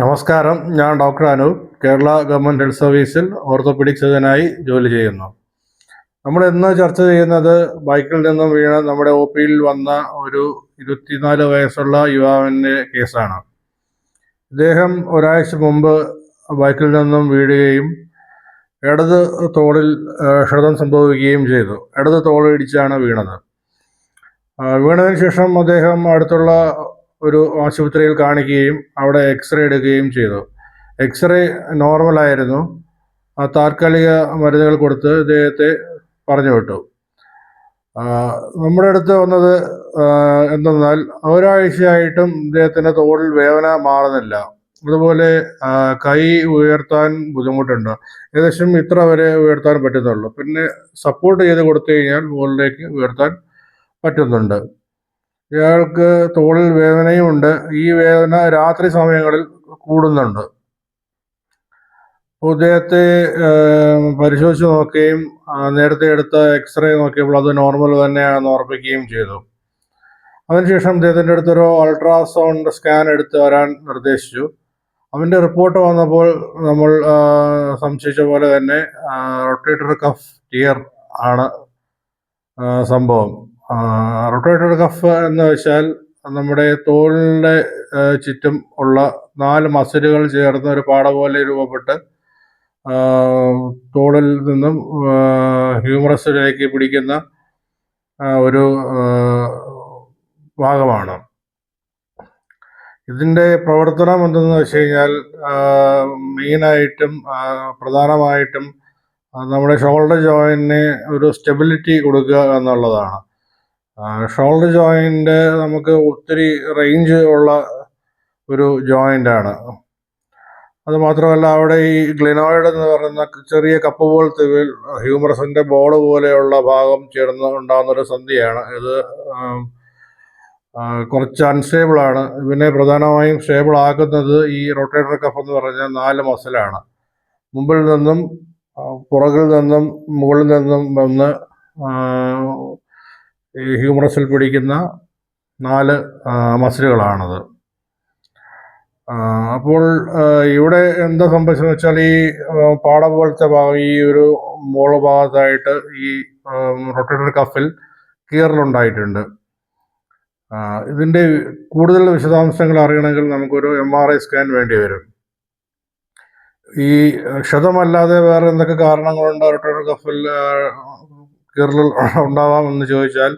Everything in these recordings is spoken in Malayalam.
നമസ്കാരം. ഞാൻ doctor Anoop. Kerala government health സർവീസിൽ ഓർത്തോപെഡിക് സർജനായി ജോലി ചെയ്യുന്നു. നമ്മൾ ഇന്ന് ചർച്ച ചെയ്യുന്നത് ബൈക്കിൽ നിന്നും വീണ നമ്മുടെ ഒ പിയിൽ വന്ന ഒരു ഇരുപത്തിനാല് വയസ്സുള്ള യുവാവിന്റെ കേസാണ്. ഇദ്ദേഹം ഒരാഴ്ച മുമ്പ് ബൈക്കിൽ നിന്നും വീഴുകയും ഇടത് തോളിൽ ക്ഷതം സംഭവിക്കുകയും ചെയ്തു. ഇടത് തോളിടിച്ചാണ് വീണത്. വീണതിന് ശേഷം അദ്ദേഹം അടുത്തുള്ള ഒരു ആശുപത്രിയിൽ കാണിക്കുകയും അവിടെ എക്സ്റേ എടുക്കുകയും ചെയ്തു. എക്സ്റേ നോർമലായിരുന്നു ആ താൽക്കാലിക മരുന്നുകൾ കൊടുത്ത് ഇദ്ദേഹത്തെ പറഞ്ഞു വിട്ടു. നമ്മുടെ അടുത്ത് വന്നത് എന്തെന്നാൽ ഒരാഴ്ചയായിട്ടും ഇദ്ദേഹത്തിന്റെ തോളിൽ വേദന മാറുന്നില്ല. അതുപോലെ കൈ ഉയർത്താൻ ബുദ്ധിമുട്ടുണ്ട്. ഏകദേശം ഇത്ര വരെ ഉയർത്താൻ പറ്റുന്നുള്ളൂ. പിന്നെ സപ്പോർട്ട് ചെയ്ത് കൊടുത്തു കഴിഞ്ഞാൽ മുകളിലേക്ക് ഉയർത്താൻ പറ്റുന്നുണ്ട്. ഇയാൾക്ക് തോളിൽ വേദനയും ഉണ്ട്. ഈ വേദന രാത്രി സമയങ്ങളിൽ കൂടുന്നുണ്ട്. ഉദയത്തെ പരിശോധിച്ച് നോക്കുകയും നേരത്തെ എടുത്ത എക്സ്റേ നോക്കിയപ്പോൾ അത് നോർമൽ തന്നെയാണെന്ന് ഉറപ്പിക്കുകയും ചെയ്തു. അതിനുശേഷം അദ്ദേഹത്തിന്റെ അടുത്തൊരു അൾട്രാസൗണ്ട് സ്കാൻ എടുത്ത് വരാൻ നിർദ്ദേശിച്ചു. അവന്റെ റിപ്പോർട്ട് വന്നപ്പോൾ നമ്മൾ സംശയിച്ച പോലെ തന്നെ റൊട്ടേറ്റർ കഫ് ടിയർ ആണ് സംഭവം. റൊട്ടേറ്റർ കഫ് എന്ന് വെച്ചാൽ നമ്മുടെ തോളിന്റെ ചുറ്റും ഉള്ള നാല് മസിലുകൾ ചേർന്ന ഒരു പാട പോലെ രൂപപ്പെട്ട് തോളിൽ നിന്നും ഹ്യൂമറസിലേക്ക് പിടിക്കുന്ന ഒരു ഭാഗമാണ്. ഇതിന്റെ പ്രവർത്തനം എന്തെന്ന് വെച്ച് കഴിഞ്ഞാൽ മെയിനായിട്ടും പ്രധാനമായിട്ടും നമ്മുടെ ഷോൾഡർ ജോയിന് ഒരു സ്റ്റെബിലിറ്റി കൊടുക്കുക എന്നുള്ളതാണ്. ഷോൾഡർ ജോയിന്റ് നമുക്ക് ഒത്തിരി റേഞ്ച് ഉള്ള ഒരു ജോയിന്റ് ആണ്. അത് മാത്രമല്ല അവിടെ ഈ ഗ്ലിനോയിഡ് എന്ന് പറയുന്ന ചെറിയ കപ്പ് പോലത്തെ ഹ്യൂമറസിന്റെ ബോൾ പോലെയുള്ള ഭാഗം ചേർന്ന് ഉണ്ടാകുന്നൊരു സന്ധിയാണ്. ഇത് കുറച്ച് അൺസ്റ്റേബിളാണ് ഇതിനെ പ്രധാനമായും സ്റ്റേബിൾ ആക്കുന്നത് ഈ റൊട്ടേറ്റർ കഫ് എന്ന് പറഞ്ഞ നാല് മസിലാണ് മുമ്പിൽ നിന്നും പുറകിൽ നിന്നും മുകളിൽ നിന്നും വന്ന് ഈ ഹ്യൂമറസിൽ പിടിക്കുന്ന നാല് മസിലുകളാണത്. അപ്പോൾ ഇവിടെ എന്താ സംഭവിച്ചതെന്ന് വെച്ചാൽ ഈ പാട പോലത്തെ ഭാഗം ഈ ഒരു മോൾ ഭാഗത്തായിട്ട് ഈ റൊട്ടേറ്റർ കഫിൽ കീറലുണ്ടായിട്ടുണ്ട്. ഇതിന്റെ കൂടുതൽ വിശദാംശങ്ങൾ അറിയണമെങ്കിൽ നമുക്കൊരു എം ആർ ഐ സ്കാൻ വേണ്ടി വരും. ഈ ക്ഷതമല്ലാതെ വേറെ എന്തൊക്കെ കാരണങ്ങളുണ്ട് റൊട്ടേറ്റർ കഫിൽ കീറൽ ഉണ്ടാവാമെന്ന് ചോദിച്ചാൽ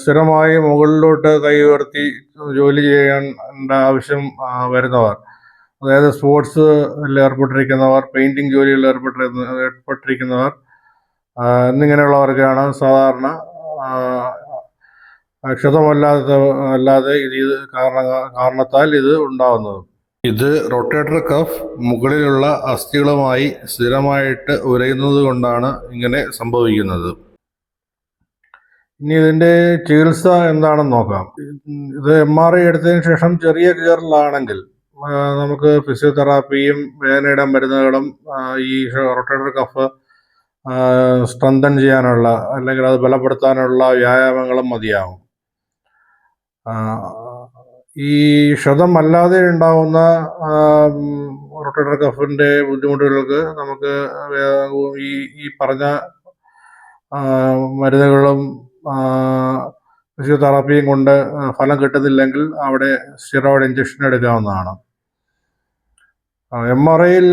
സ്ഥിരമായി മുകളിലോട്ട് കൈ ഉയർത്തി ജോലി ചെയ്യേണ്ട ആവശ്യം വരുന്നവർ. അതായത് സ്പോർട്സിൽ ഏർപ്പെട്ടിരിക്കുന്നവർ പെയിന്റിങ് ജോലിയിൽ ഏർപ്പെട്ടിരുന്ന ഏർപ്പെട്ടിരിക്കുന്നവർ എന്നിങ്ങനെയുള്ളവർക്കാണ് സാധാരണ ക്ഷതമല്ലാത്ത അല്ലാതെ ഇത് കാരണ കാരണത്താൽ ഇത് ഉണ്ടാവുന്നത്. ഇത് റൊട്ടേറ്റർ കഫ് മുകളിലുള്ള അസ്ഥികളുമായി സ്ഥിരമായിട്ട് ഉരയുന്നത് കൊണ്ടാണ് ഇങ്ങനെ സംഭവിക്കുന്നത്. ഇനി ഇതിന്റെ ചികിത്സ എന്താണെന്ന് നോക്കാം. ഇത് എം ആർ ഐ എടുത്തതിന് ശേഷം ചെറിയ കീറലാണെങ്കിൽ നമുക്ക് ഫിസിയോതെറാപ്പിയും വേദനയുടെ മരുന്നുകളും ഈ റൊട്ടേറ്റർ കഫ് സ്ട്രെങ്തൻ ചെയ്യാനുള്ള അല്ലെങ്കിൽ അത് ബലപ്പെടുത്താനുള്ള വ്യായാമങ്ങളും മതിയാവും. ഈ ക്ഷതം അല്ലാതെ ഉണ്ടാവുന്ന റൊട്ടേറ്റർ കഫിന്റെ ബുദ്ധിമുട്ടുകൾക്ക് നമുക്ക് ഈ ഈ പറഞ്ഞ മരുന്നുകളും ഫിസിയോതെറാപ്പിയും കൊണ്ട് ഫലം കിട്ടുന്നില്ലെങ്കിൽ അവിടെ സ്റ്റിറോയിഡ് ഇഞ്ചക്ഷൻ എടുക്കാവുന്നതാണ്. എം ആർ ഐയിൽ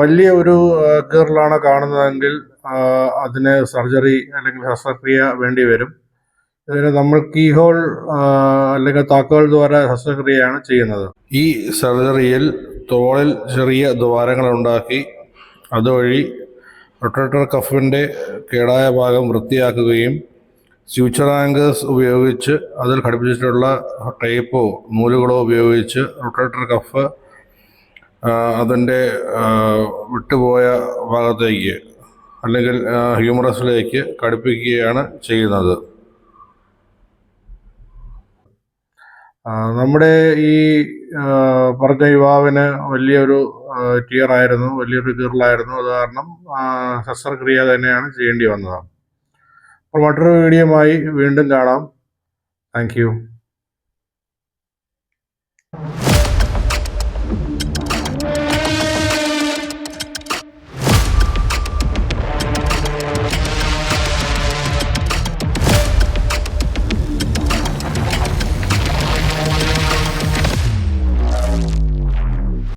വലിയ ഒരു ആ, കീറലാണ് കാണുന്നതെങ്കിൽ അതിന് സർജറി അല്ലെങ്കിൽ ശസ്ത്രക്രിയ വേണ്ടി വരും. ഇതിന് നമ്മൾ കീഹോൾ അല്ലെങ്കിൽ താക്കോൽ ദ്വാര ശസ്ത്രക്രിയയാണ് ചെയ്യുന്നത്. ഈ സർജറിയിൽ തോളിൽ ചെറിയ ദ്വാരങ്ങൾ ഉണ്ടാക്കി അതുവഴി റൊട്ടേറ്റർ കഫിന്റെ കേടായ ഭാഗം വൃത്തിയാക്കുകയും സ്യൂച്ചർ ആങ്കേഴ്സ് ഉപയോഗിച്ച് അതിൽ ഘടിപ്പിച്ചിട്ടുള്ള ടേപ്പോ നൂലുകളോ ഉപയോഗിച്ച് റൊട്ടേറ്റർ കഫ് അതിന്റെ വിട്ടുപോയ ഭാഗത്തേക്ക് അല്ലെങ്കിൽ ഹ്യൂമറസിലേക്ക് ഘടിപ്പിക്കുകയാണ് ചെയ്യുന്നത്. നമ്മുടെ ഈ പറഞ്ഞ യുവാവിന് വലിയൊരു ടിയർ ആയിരുന്നു വലിയൊരു കീറലായിരുന്നു അത് കാരണം ശസ്ത്രക്രിയ തന്നെയാണ് ചെയ്യേണ്ടി വന്നത്. അപ്പോൾ മറ്റൊരു വീഡിയോയുമായി വീണ്ടും കാണാം. താങ്ക്